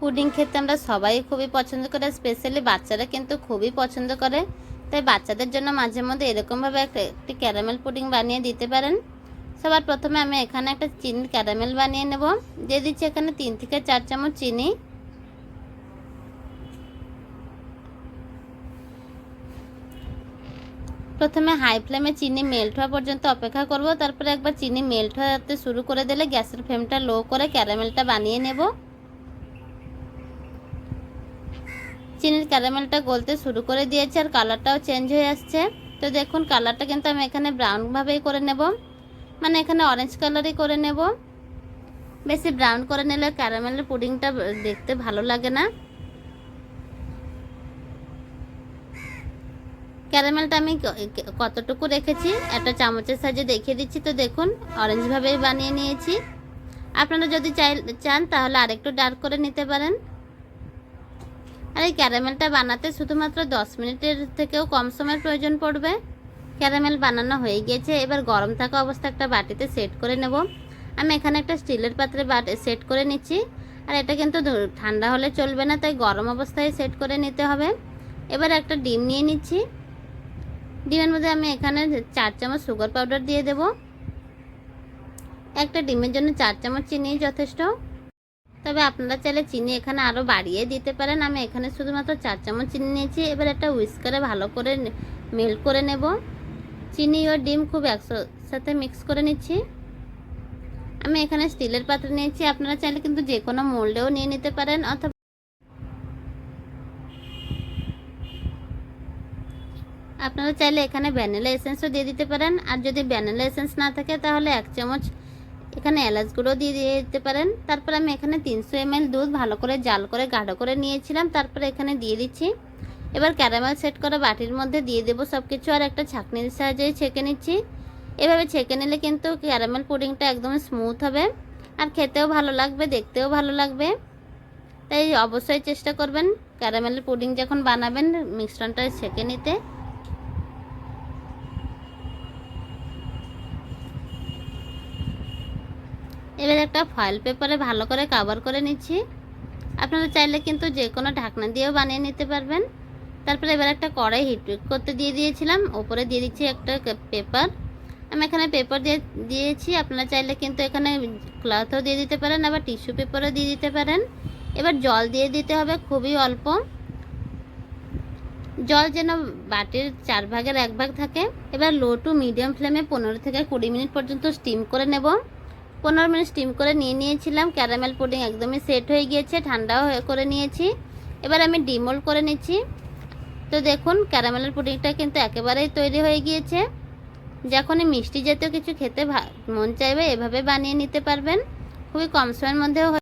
Pudding খেতে আমরা সবাই খুবই পছন্দ করে স্পেশালি বাচ্চারা কিন্তু খুবই পছন্দ করে। তাই বাচ্চাদের জন্য মাঝে মধ্যে এরকমভাবে একটা ক্যারামেল পুডিং বানিয়ে দিতে পারেন। সবার প্রথমে আমি এখানে একটা চিনির ক্যারামেল বানিয়ে নেব। দিয়ে দিচ্ছি এখানে তিন থেকে চার চামচ চিনি। প্রথমে হাই ফ্লেমে চিনি মেল্ট হওয়া পর্যন্ত অপেক্ষা করব। তারপরে একবার চিনি মেল্ট হতে শুরু করে দিলে গ্যাসের ফ্লেমটা লো করে ক্যারামেলটা বানিয়ে নেব। চিনির ক্যারামেলটা গলতে শুরু করে দিয়েছে আর কালারটাও চেঞ্জ হয়ে আসছে। তো দেখুন, কালারটা কিন্তু আমি এখানে ব্রাউনভাবেই করে নেব। মানে এখানে অরেঞ্জ কালারই করে নেব। বেশি ব্রাউন করে নিলে ক্যারামেলের পুডিংটা দেখতে ভালো লাগে না। ক্যারামেলটা আমি কতটুকু রেখেছি, একটা চামচের সাহায্যে দেখিয়ে দিচ্ছি। তো দেখুন অরেঞ্জভাবেই বানিয়ে নিয়েছি। আপনারা যদি চাই, চান তাহলে আরেকটু ডার্ক করে নিতে পারেন। আর এই ক্যারামেলটা বানাতে শুধুমাত্র দশ মিনিটের থেকেও কম সময়ের প্রয়োজন পড়বে। ক্যারামেল বানানো হয়ে গিয়েছে, এবার গরম থাকা অবস্থা একটা বাটিতে সেট করে নেব। আমি এখানে একটা স্টিলের পাত্রে বাটি সেট করে নিচ্ছি, আর এটা কিন্তু ঠান্ডা হলে চলবে না, তাই গরম অবস্থায় সেট করে নিতে হবে। এবার একটা ডিম নিয়ে নিচ্ছি। ডিমের মধ্যে আমি এখানে চার চামচ সুগার পাউডার দিয়ে দেব। একটা ডিমের জন্য চার চামচ চিনি যথেষ্ট। তবে আপনারা চাইলে চিনি এখানে আরও বাড়িয়ে দিতে পারেন। আমি এখানে শুধুমাত্র চার চামচ চিনি নিয়েছি। এবার একটা উইস্কারে ভালো করে মেল্ট করে নেব। চিনি ও ডিম খুব একসাথে মিক্স করে নিচ্ছি। আমি এখানে স্টিলের পাত্র নিয়েছি। আপনারা চাইলে কিন্তু যে কোনো মোল্ডেও নিয়ে নিতে পারেন অথবা আপনারা চাইলে এখানে ভ্যানিলা এসেন্সও দিয়ে দিতে পারেন। আর যদি ভ্যানিলা এসেন্স না থাকে তাহলে এক চামচ এখানে এলাচ গুঁড়ো দিয়ে দিতে পারেন। তারপর আমি এখানে তিনশো এমএল দুধ ভালো করে জাল করে গাঢ় করে নিয়েছিলাম। তারপরে এখানে দিয়ে দিচ্ছি। এবার ক্যারামেল সেট করা বাটির মধ্যে দিয়ে দেবো সব কিছু আর একটা ছাঁকনির সাহায্যে ছেঁকে নিচ্ছি। এভাবে ছেঁকে নিলে কিন্তু ক্যারামেল পুডিংটা একদম স্মুথ হবে আর খেতেও ভালো লাগবে, দেখতেও ভালো লাগবে। তাই অবশ্যই চেষ্টা করবেন ক্যারামেলের পুডিং যখন বানাবেন, মিশ্রণটা ছেঁকে নিতে। এবার একটা ফয়েল পেপারে ভালো করে কাভার করে নিচ্ছি। আপনারা চাইলে কিন্তু যে কোনো ঢাকনা দিয়েও বানিয়ে নিতে পারবেন। তারপরে এবার একটা কড়াই হিট করতে দিয়ে দিয়েছিলাম। ওপরে দিয়ে দিচ্ছি একটা পেপার আমি এখানে পেপার দিয়ে দিয়েছি। আপনারা চাইলে কিন্তু এখানে ক্লথও দিয়ে দিতে পারেন, আবার টিস্যু পেপারও দিয়ে দিতে পারেন। এবার জল দিয়ে দিতে হবে খুবই অল্প। জল যেন বাটির চার ভাগের এক ভাগ থাকে। এবার লো টু মিডিয়াম ফ্লেমে পনেরো থেকে কুড়ি মিনিট পর্যন্ত স্টিম করে নেব। পনেরো মিনিট স্টিম করে নিয়ে নিয়েছিলাম। ক্যারামেল পুডিং একদমই সেট হয়ে গিয়েছে, ঠান্ডাও করে নিয়েছি। এবার আমি ডিমোল্ড করে নিচ্ছি। তো দেখুন ক্যারামেলের পুডিংটা কিন্তু একেবারেই তৈরি হয়ে গিয়েছে। যখনই মিষ্টি জাতীয় কিছু খেতে মন চাইবে, এভাবে বানিয়ে নিতে পারবেন। খুবই কম সময়ের মধ্যেও